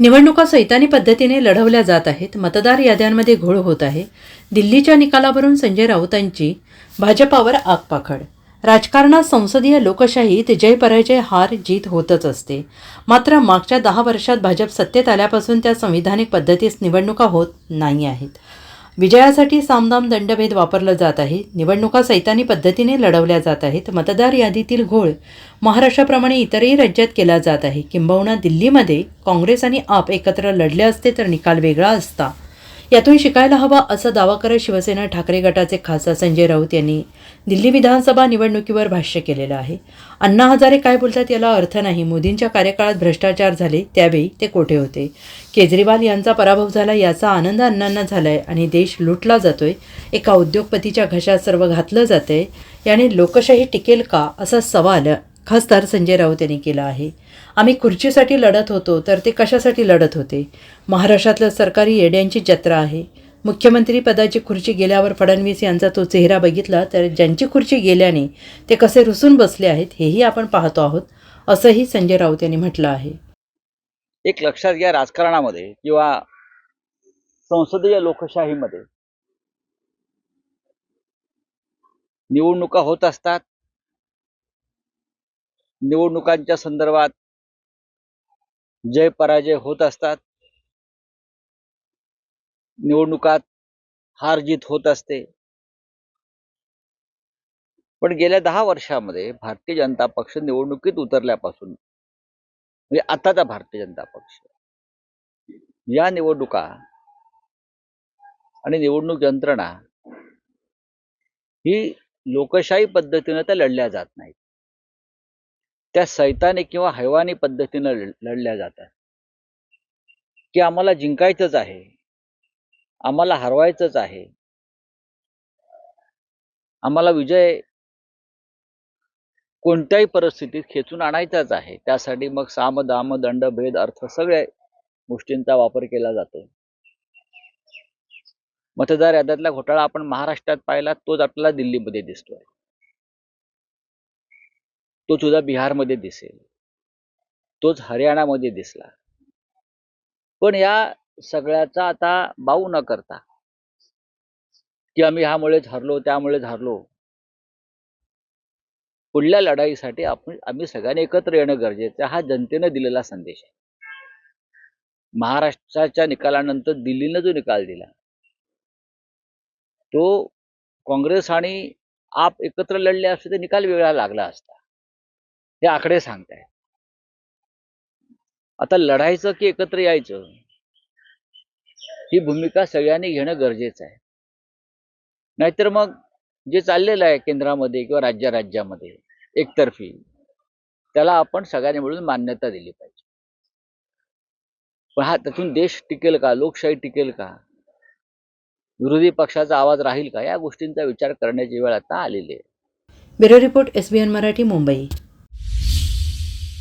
निवडणुका सैतानी पद्धतीने लढवल्या जात आहेत. मतदार याद्यांमध्ये घोळ होत आहे. दिल्लीच्या निकालावरून संजय राऊतांची भाजपावर आगपाखड राजकारणात संसदीय लोकशाहीत जय पराजय हार जीत होतच असते. मात्र मागच्या दहा वर्षात भाजप सत्तेत आल्यापासून त्या संविधानिक पद्धतीस निवडणुका होत नाही आहेत. विजयासाठी सामदाम दंडभेद वापरलं जात आहे. निवडणुका सैतानी पद्धतीने लढवल्या जात आहेत. मतदार यादीतील घोळ महाराष्ट्राप्रमाणे इतरही राज्यात केला जात आहे. किंबहुना दिल्लीमध्ये काँग्रेस आणि आप एकत्र लढले असते तर निकाल वेगळा असता. यातून शिकायला हवा असा दावा करत शिवसेना ठाकरे गटाचे खासदार संजय राऊत यांनी दिल्ली विधानसभा निवडणुकीवर भाष्य केलेलं आहे. अण्णा हजारे काय बोलतात याला अर्थ नाही. मोदींच्या कार्यकाळात भ्रष्टाचार झाले त्यावेळी ते कोठे होते? केजरीवाल यांचा पराभव झाला याचा आनंद अण्णांना झालाय आणि देश लुटला जातोय. एका उद्योगपतीच्या घशात सर्व घातलं जातंय. याने लोकशाही टिकेल का असा सवाल खासदार संजय राऊत यांनी केला आहे. आम्ही खुर्चीसाठी लढत होतो तर ते कशासाठी लढत होते? महाराष्ट्रातलं सरकारी येड्यांची जत्रा आहे. मुख्यमंत्री पदाची खुर्ची गेल्यावर फडणवीस यांचा तो चेहरा बघितला तर ज्यांची खुर्ची गेल्याने ते कसे रुसून बसले आहेत हेही आपण पाहतो आहोत असंही संजय राऊत यांनी म्हटलं आहे. एक लक्षात घ्या राजकारणामध्ये किंवा संसदीय लोकशाहीमध्ये. निवडणुका होत असतात निवडणुकांच्या संदर्भात जय पराजय होत असतात. निवडणुकात हार जीत होत असते. पण गेल्या दहा वर्षामध्ये भारतीय जनता पक्ष निवडणुकीत उतरल्यापासून म्हणजे आताचा भारतीय जनता पक्ष या निवडणुका आणि निवडणूक यंत्रणा ही लोकशाही पद्धतीनं त्या लढल्या जात नाहीत. त्या सैतानी किंवा हैवानी पद्धतीनं लढल्या जातात. की आम्हाला जिंकायचंच आहे. आम्हाला हरवायचंच आहे. आम्हाला विजय कोणत्याही परिस्थितीत खेचून आणायचाच आहे. त्यासाठी मग साम दाम दंड भेद अर्थ सगळ्या गोष्टींचा वापर केला जातो. मतदार याद्यातला घोटाळा आपण महाराष्ट्रात पाहिला तोच आपल्याला दिल्लीमध्ये दिसतोय. तो सुद्धा बिहारमध्ये दिसेल. तोच हरियाणामध्ये दिसला. पण या सगळ्याचा आता बाऊ न करता की आम्ही ह्यामुळेच हरलो त्यामुळेच हरलो पुढल्या लढाईसाठी आपण आम्ही सगळ्यांनी एकत्र येणं गरजेचं हा जनतेनं दिलेला संदेश आहे. महाराष्ट्राच्या निकालानंतर दिल्लीनं जो निकाल दिला तो काँग्रेस आणि आप एकत्र लढले असते तर निकाल वेगळा लागला असता. हे आकडे सांगताय आता लढायचं की एकत्र यायचं? ही भूमिका सगळ्यांनी घेणं गरजेचं आहे. नाहीतर मग जे चाललेलं आहे केंद्रामध्ये किंवा राज्या राज्यामध्ये एकतर्फी त्याला आपण सगळ्यांनी मिळून मान्यता दिली पाहिजे. पण हा त्यातून देश टिकेल का? लोकशाही टिकेल का? विरोधी पक्षाचा आवाज राहील का? या गोष्टींचा विचार करण्याची वेळ आता आलेली आहे. Bureau report S B N Marathi Mumbai.